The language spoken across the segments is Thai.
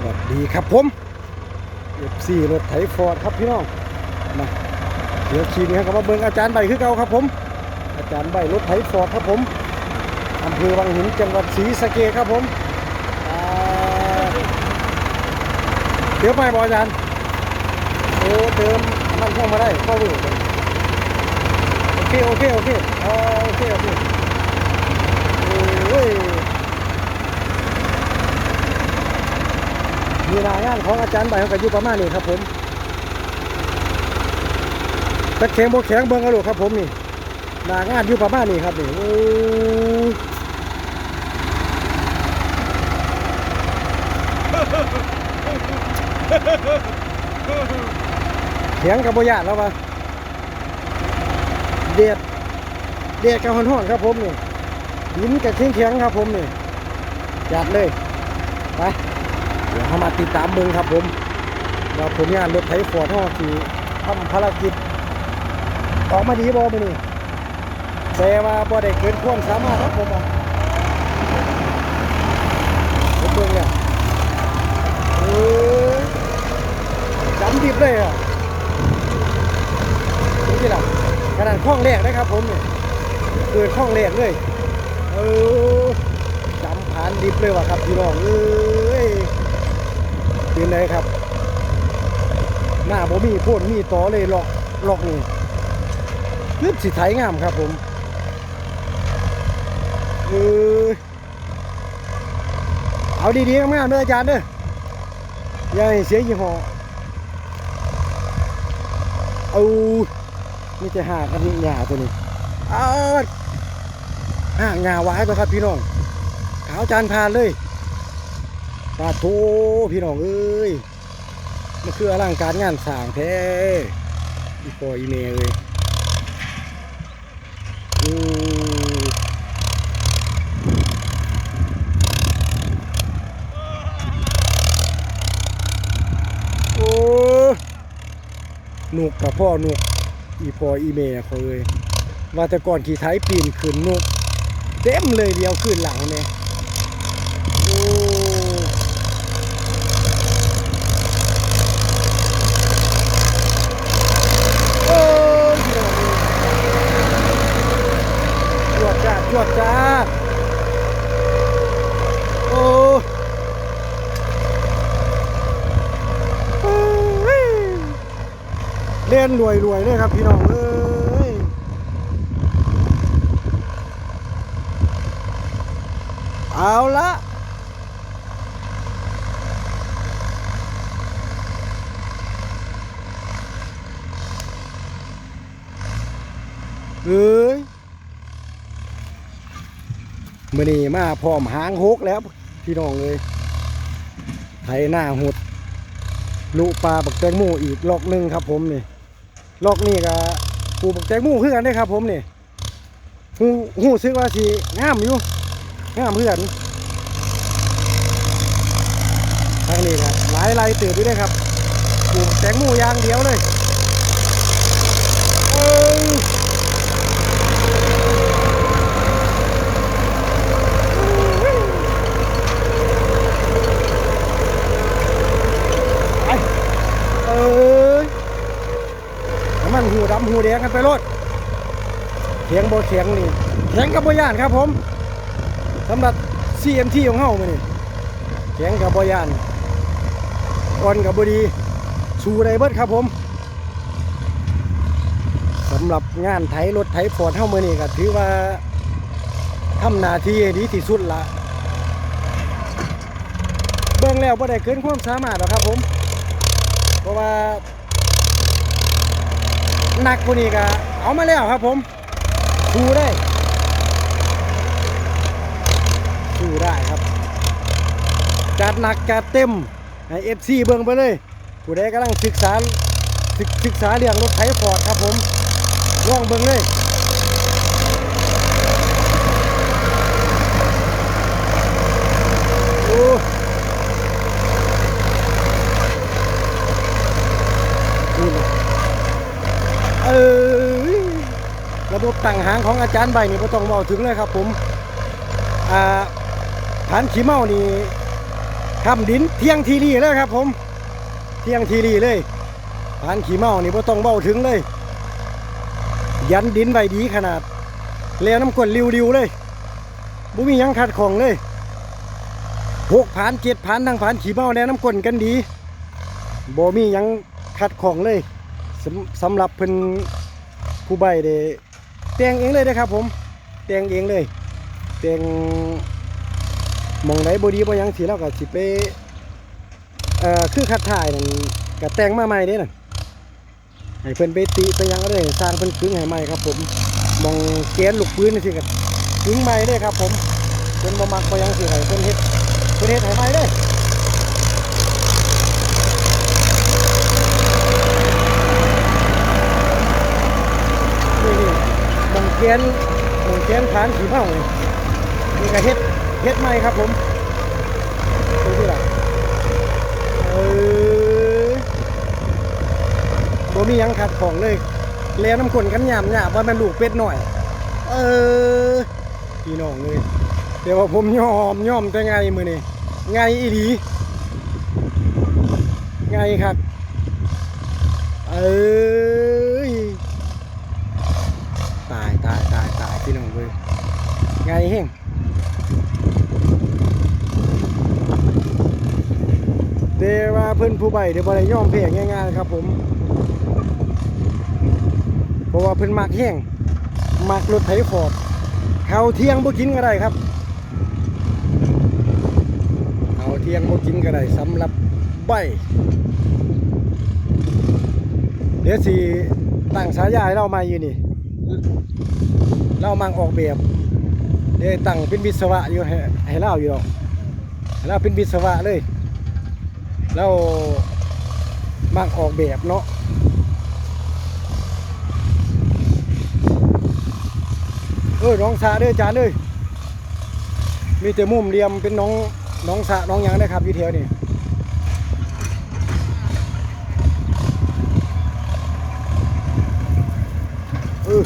สวัสดีครับผมเอฟซีรถไถฟอร์ดครับพี่น้องมาเดี๋ยวขี่นี่ครับมาเบิ่งอาจารย์ใบคือเก่าครับผม อาจารย์ใบรถไถฟอร์ดครับผมอำเภอวังหินจังหวัดศรีสะเกษครับผมเดี๋ยวไปบออาจารย์โอ้เติมมันเข้ามาได้เข้าเวอร์โอเคโอเคโอเคโอเคโอเคโอ้ย มีรายงานของอาจารย์ใบเขาก็อยู่ประมาณนี้ครับผมตะแข็งโบแข็งเบิ้งเอาลูกครับผมนี่รายงานอยู่ประมาณนี้ครับนี่โอ้ยงกับโบยานแล้วปะเด็ดเด็ดกับห่อนๆครับผมนี่หินกับแข็งๆครับผมนี่จัดเลย เดี๋ยวเขามาติดตามเบิงครับผมว่าผลงานรถไถฟอร์ดท่อที่ทำภารกิจ ออกมาดีบ่มื้นี้แต่ว่าบ่ได้เกินความสามารถครับผมผมเบิ่งแล้วเออจำดิบเลยอะนี่ล่ะขนาดข้องแรกนะครับผมเนี่ยเกิดข้องแรกเลยเออจำผ่านดิบเลยว่ะครับพี่น้องเอ้ย เป็นไงครับ หน้าบ่มีพ่นมีต่อเลยหลอกหลอกนี่คือสิไถงามครับผมเออเอาดีๆงามๆเด้ออาจารย์เด้ออย่าให้เสียยี่ห้อเอานี่จะหากันนี่หญ้าตัวนี้เอาห่างหญ้าไว้ตัวครับพี่น้องขาวจานพานเลย ปาโทพี่น้องเอ้ยมันคืออลังการงานสร้างแท้อีปออีเมลเลยอือโอ้หนุกกับพ่อหนุกอีปออีเมลเขาเลยว่าแต่ก่อนขี่ไทยปีนขึ้นนุกเต็มเลยเดียวขึ้นหลังเนี่ยโอ้ โอ้ย จวดจ้าดจ้า โอ้เล่นรวยรวยๆเลยครับพี่น้องเอ้ยเอาละเอ้ย มื่อนี้มาพร้อมหางหกแล้ว พี่น้องเลยไถหน้าหดลูกปลาบักแตงโมอีกลอกหนึ่งครับ ผมนี่ลอกนี่ก็ปลูกบักแตงโมคือกันได้ครับ ผมนี่หูหูซึกว่าสิงามอยู่งามเพื่อนทางนี้ครับหลายลายติบอยู่ได้อครับปลูกแตงมอย่างเดียวเลยเอ้ย ไปเอ้ยน้ำมัน หูดำหูแดงกันไปรถเขียงโบเขียงนี่เขียงกับโบย่านครับผมสำหรับ CMT ของเฮามานี่เขียงกับโบย่านอ่อนกับบดีชูไดเบิร์ดครับผมสำหรับงานไถรถไถฟอร์ดเฮามานี่ก็ถือว่าทำหน้าที่ดีที่สุดละเบิ่งแล้วบ่ได้เกินความสามารถหรอกครับผม เพราะว่า หนักกว่านี้ก็เอามาแล้วครับผมดูได้ดูได้ครับจัดหนักจัดเต็มให้เอฟซีเบิ่งไปเลยผู้ใดกำลังศึกษาศึกศึกษาเรื่องรถไถฟอร์ดครับผมลองเบิ่งเลยโอ้นี่นะเออ ระบบตั้งหางของอาจารย์ใบนี่ไม่ต้องบอกถึงเลยครับผมอ่าฐานขี้เมานี่ขคำดินเที่ยงทีรีเลยครับผม เที่ยงทีรีเลยผานขี่เมานี่บ่ต้องเบ้าถึงเลย ยันดินไว้ดีขนาด แล้วน้ำกรดริวๆเลยบ่มียังขัดของเลยหกผานเจ็ดผานทางผานขี่เมาแล้วน้ำกรดกันดีบ่มียังขัดของเลยสำสำหรับเพิ่นผู้ใบได้ แต่งเองเลยนะครับ ผมแต่งเองเลยแต่งมองไหนบ่ดีบ่ยังสิเราก็สิไปเอ่อคือคัดถ่ายนั่นก็แต่งมาใหม่เด้นั่นให้เพิ่นไปติไปยังก็ได้สร้างเพิ่นขึงให้ใหม่ครับ ผมมองแกนลูกปืนนี่สิก็ขึงใหม่เด้ครับ ผมเพิ่นบ่มักบ่ยังสิให้เพิ่นเฮ็ดเพิ่นเฮ็ดให้ใหม่เด้นี่นี่มอง แกนมองแกนฐานสีเผานี่นี่ก็เฮ็ดเฮ็ดใหม่ครับผมดูสิล่ะเออบ่มียังขัดของเลยแล้วน้ำคนกันหยามหยาบว่ามันลูกเป็ดหน่อย เออพี่น้องเลยแต่ว่าผมยอมยอมแต่ไงมือนี่ไงอีหลีไงครับเอ้ยตายตายตายตาย พี่น้องเลยเฮงแต่ว่าเพิ่นผู้ใบเดี๋ยวบ่ได้อมแพ้ง่ายๆครับผม เพราะว่าเพิ่นมักแห้งมักรถไถฟอร์ดเขาเที่ยงบ่กินก็ได้ครับเขาเที่ยงบ่กินก็ได้สำหรับใบเดี๋ยวสิตั้งฉายาให้เรามาอยู่นี่ เรามังออกแบบเดี๋ยวตั้งเป็นวิศวะอยู่ให้ให้เราอยู่หรอกให้เราเป็นวิศวะเลยเรามักออกแบบเนาะเออน้องสาเด้อจานเลยมีแต่มุมเหลี่ยมเป็นน้องน้องสาน้องยังได้ครับอยู่แถวนี้เออ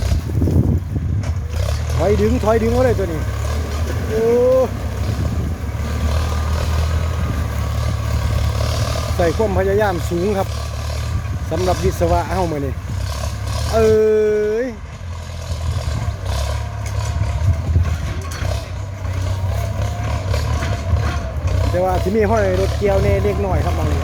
ถ อยดึงถอยดึงเอาเลยตัวนี้โอ้ใส่ความพยายามสูงครับสำหรับวิศวะเฮ้ามานี่เอ้ยแต่ว่าที่มีห้อยรถเกียวเน่เล็กหน่อยครับบางที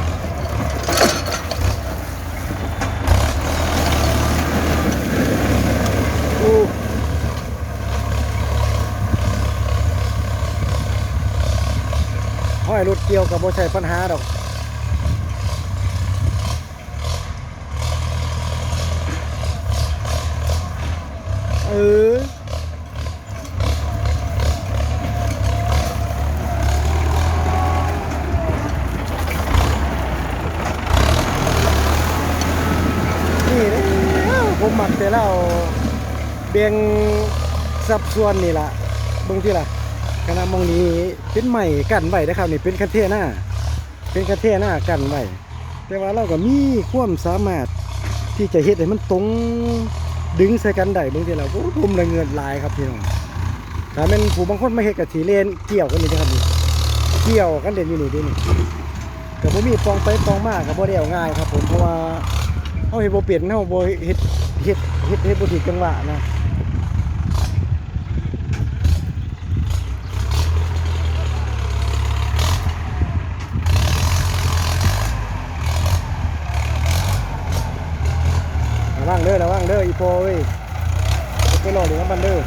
อู้ห้ อยรถเกียวกับโบใช่ปัญหาดอกเออนี่นะผมหมักแต่แล้วเบียงสับส่วนนี่ล่ะเบิ่งที่ล่ะ คณะมองนี้เป็นใหม่กันไว้นะครับนี่เป็นคันเทน้าเป็นคันเทน้ากันไว้แต่ว่าเราก็มีความสามารถที่จะเฮ็ดให้มันตรงดึงใส่กันได้บิ่งที่ล่ะโอ้ผมละเงินลายครับพี่น้องถ้าเป็นผู้บางคนมาเฮ็ดกับสีเลนเกี่ยวกันนี่นะครับนี่เกี่ยวกันเด่นอยู่นี่เดินี่ก็บ่มีปองไปปองมาก็บ่ได้เอาง่ายครับผมเพราะว่าเฮาเฮ็ดบ่เป็นเฮาบ่เฮ็ดเฮ็ดเฮ็ดเฮ็ดบ่ถูกจังหวะนะ ระวังเด้อระวังเด้ออีโปเว้ยไปรอเดี๋ยวมันเด้อ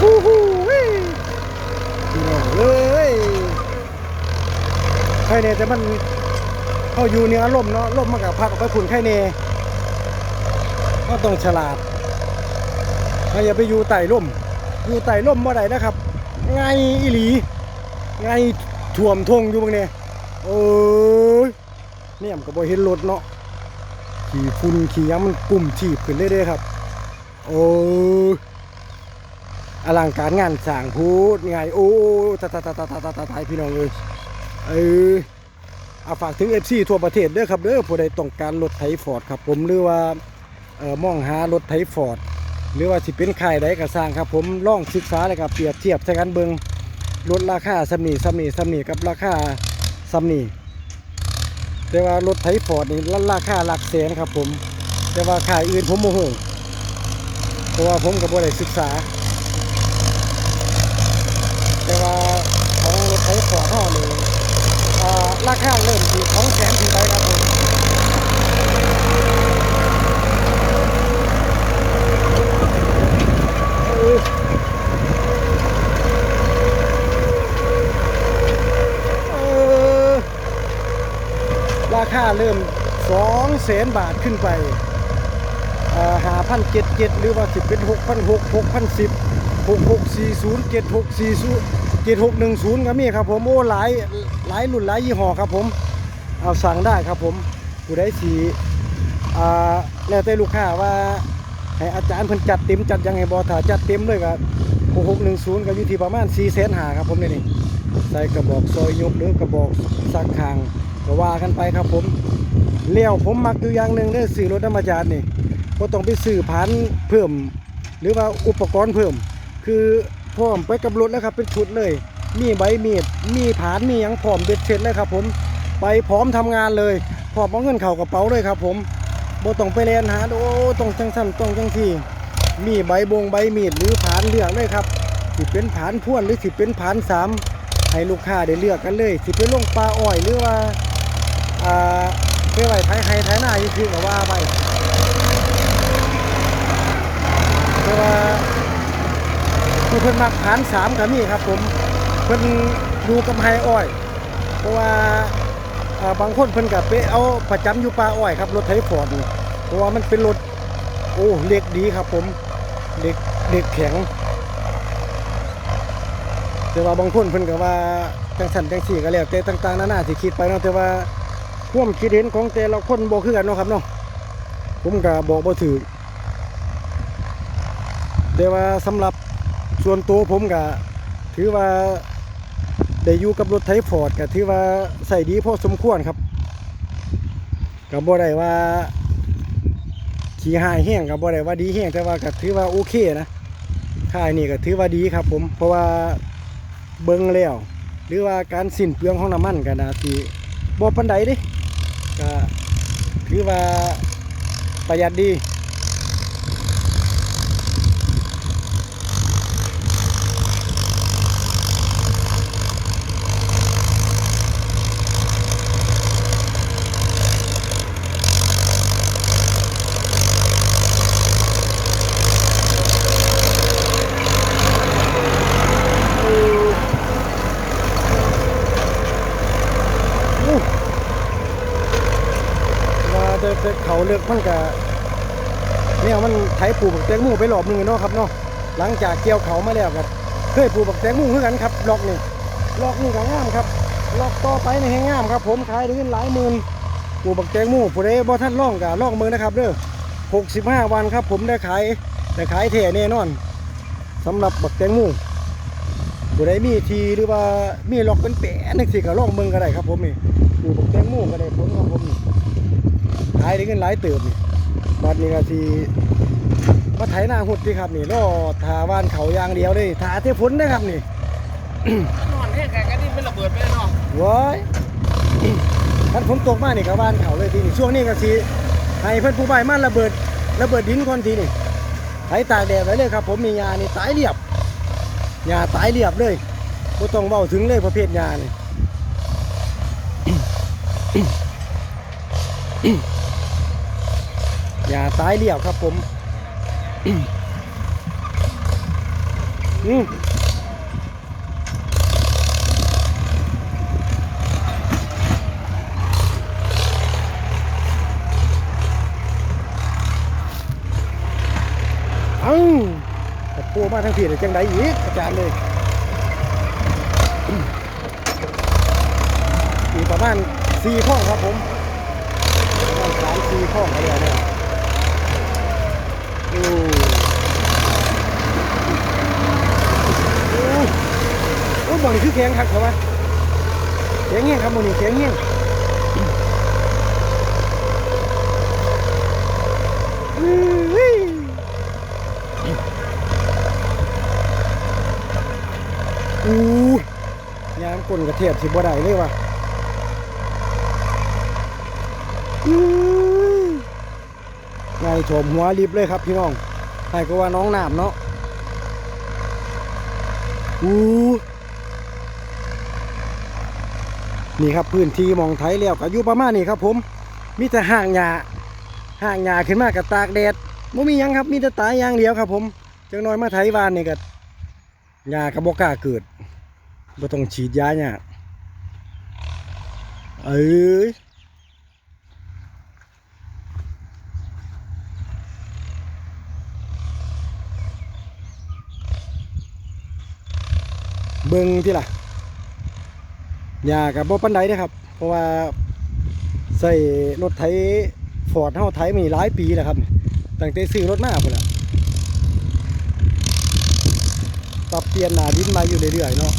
ฮู้ฮู้เว้ยพี่น้องเอ้ยใครเนี่ยแต่มัน เขาอยู่เนื้อล่มเนาะล่มมากับพัดออกไปขุนไข่เนก็ต้องฉลาดเราอย่าไปอยู่ไต่ล่ม อยู่ไต่ล่มเมื่อไหร่นะครับไงอีหลีไงถ่วมทงอยู่บางเนี่ยเออเนี่ยมันก็บอเห็นรถเนาะขี่ฝุ่นขี่ย้ำมันกลุ่มฉีบขึ้นเรื่อยๆครับโอ้อลังการงานสางพูดไงโอ้ตาตาตาตาตาตาตายพี่น้องเลยเออ อาฝากถึง FC ทั่วประเทศเด้อครับเด้อผู้ใดต้องการรถไถฟอร์ดครับผมหรือว่าเอ่อมองหารถไถฟอร์ดหรือว่าสิเป็นค่ายใดก็สร้างครับผมลองศึกษาเลยครับเปรียบเทียบใช้กันเบิงลดราคาสำนีสำนีสำนีกับราคาสำนีแต่ว่ารถไถฟอร์ดนี่ราคาหลักแสนครับผม แต่ว่าค่ายอื่นผมโมโหเพราะว่าผมกับบ่ได้ศึกษา แต่ว่าของรถไถฟอร์ดห่อนี่อ่าราคาเริ่มที่ของแสนขึ้นไปครับผมเออเออราคา เริ่มสองแสนบาทขึ้นไปหาพันเจ็ดเจ็ดหรือว่าสิบเป็นหกพันหกหกพันสิบหกหกสี่ศูนย์เจ็ดหกสี่ศูนย์เจ็ดหกหนึ่งศูนย์ก็มีครับผมโอ้หลายหลายรุ่นหลายยี่ห้อครับผมเอาสั่งได้ครับผมผู้ใดสีอ่าแล้วแต่ลูกค้าว่าให้อาจารย์เพิ่นจัดเต็มจัดยังไงบอถ้าจัดเต็มเลยก็หกหกหนึ่งศูนย์ก็อยู่ที่ประมาณสี่แสนหาครับผมนี่นี่ใส่กระบอกซอยยกหรือกระบอกสักคาง ก็ว่ากันไปครับผมเลี้ยวผมมักอยู่อย่างหนึ่งเด้อซื้อรถธรรมจารย์นี่ก็ต้องไปซื้อพันเพิ่ม หรือว่าอุปกรณ์เพิ่ม คือพร้อมไปกับรถแล้วครับเป็นชุดเลย มีใบมีดมีผานมีหยังพร้อมเบ็ดเสร็จเลยครับผมไปพร้อมทำงานเลยพร้อมเอาเงินเข่ากระเป๋าเลยครับผมบ่ต้องไปเรียนหาโอ้ต้องจังสั้นต้องจังที่มีใบบงใบมีดหรือผานเลือกเลยครับสิเป็นผานพ่วนหรือสิเป็นผานสามให้ลูกค้าได้เลือกกันเลย สิเป็นลงปลาอ้อยหรือว่า อ่าไปไว้ไทยไฮไทยหน้าอยู่คือกับว่าไปแต่ว่าผู้เพิ่นมักผานสามก็มีครับ ผมเพิ่นดูกับไฮอ้อย เพราะว่าอ่าบางคนเพิ่นกับไปเอาประจำอยู่ป่าอ้อยครับรถไถฟอร์ดเพราะว่ามันเป็นรถโอ้เหล็กดีครับ ผมเหล็กเหล็กแข็งแต่ว่าบางคนเพิ่นก็ว่าจังสันจังสี่ก็แล้วแต่ต่างๆนานาที่คิดไปเนาะแต่ว่า ความคิดเห็นของแต่ละคนบอกคือกันเนาะครับเนาะผมก็บอกบ่ถือแต่ว่าสำหรับส่วนตัวผมก็ถือว่าได้อยู่กับรถไถฟอร์ดก็ถือว่าใส่ดีพอสมควรครับก็บ่ได้ว่าขี่หายแห้งก็บ่ได้ว่าดีแห้งแต่ว่าก็ถือว่าโอเคนะค่ายนี่ก็ถือว่าดีครับ ผมเพราะว่าเบิ่งแล้วหรือว่าการสิ้นเปลืองของน้ำมันก็น่าสิบ่ปานใดเดิ ถือว่าประหยัดดี เลือกมันก็เนี่ยมันไถปลูกบักแตงโมไปรอบหนึ่งเนาะครับเนาะหลังจากเกี่ยวเขามาแล้วก็เคยปลูกบักแตงโมคือกันครับลอกนี่ลอกนี่ก็งามครับลอกต่อไปในี่ให้งามครับ ผมขายได้เงินหลายหมื่นปลูกบักแตงโมผู้ใดบ่ท่านล่องก็ล่องมือนะครับเด้อ65วันครับ ผมได้ขายได้ขายแท้แน่นอนสำหรับบักแตงโมผู้ใดมีทีหรือว่ามีลอกเป็นแปะนึกสิก็ล่องมือก็ได้ครับ ผมนี่อยู่บักแตงโมก็ได้ผลของผมนี่ ขายได้เงินหลายเติบนี่บัดนี้ก็ทีมาไถนาหุดดีครับนี่รอทาว่านเขาอย่างเดียวเลยทาเทผลนะครับนี่นอนแค่กันนี่เป็นระเบิดไปเลยเนาะว้ายคันฝนตกมานี่ก็ว่านเขาเลยทีนี่ช่วงนี้ก็สีให้เพื่อนผู้ใบายมันระเบิดระเบิดดินก่อนทีนี่ไถตากแดดไว้เลยครับ ผมมียานี่ตายเรียบยาตายเรียบเลยก็ต้องเบาถึงเลยประเภทยานี่ อย่าตายเรียบครับผมอืมเอ้าแต่ปูมาทั้งทีเลยจังไดอีกอาจารย์เลยอีกประมาณสี่ข้องครับผมประมาณสามสี่ข้องอะไรเนี่ย โอ้บ่อนี่คือแข็งคักเขาว่าแข็งแห้งครับบ่อนี่แข็งแห้งอื้ออู้ยามกลนกระเทียบสิบ่ได้เลยว่ะอื้ งโถมหัวรีบเลยครับพี่น้องใครก็ว่าน้องน้ำเนาะอู้นี่ครับพื้นที่มองไทยแล้วก็อยู่ประมาณนี้ครับผม มีแต่ห่างหญ้าห่างหญ้าขึ้นมากับตากแดดไม่มียังครับ มีแต่ตายอย่างเดียวครับผมจังน้อยมาไทยวานนี่ก็หญ้าก็บ่กล้าเกิดบ่ต้องฉีดยาเนี่ยเอ้ย เบิ่งที่ล่ะยากับ่ปันไดนะครับ เพราะว่าใส่รถไถฟอร์ดเฮาไถมีหลายปีแล้วครับตั้งแต่ซื้อรถมาพุ่นล่ะปรับเปลี่ยนหน้าดินมาอยู่เรื่อยๆเนาะ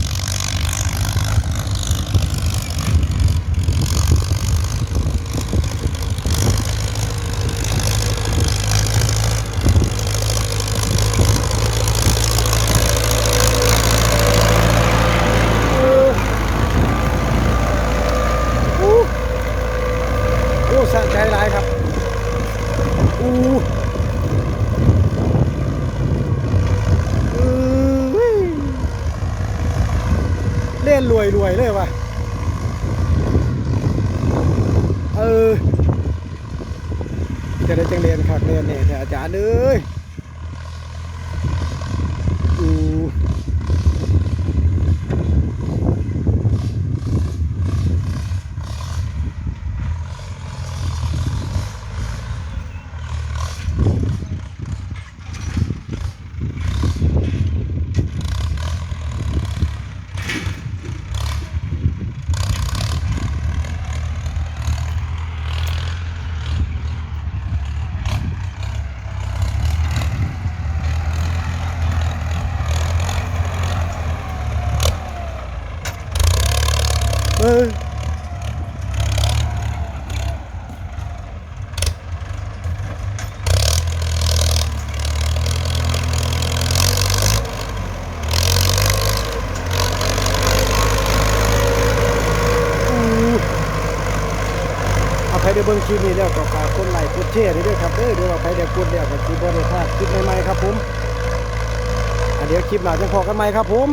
โอ้โอ้โอ้สะใจหลายครับโอ้เอ้ยเล่นรวยรวยเลยว่ะ เออ จะได้จังเรียนคักเรียนเนี่ยแต่อาจารย์เอ้ยอู้ เอออู้เอาไปได้เบิ่งคลิปนี้แล้วก็ฝากคนไลค์กดแชร์ด้วยครับเด้อเดี๋ยวเอาไปได้กดแล้วก็สิบ่ได้พลาดคลิปใหม่ๆครับผมเดี๋ยวคลิปหน้าจะพอกันใหม่ครับผม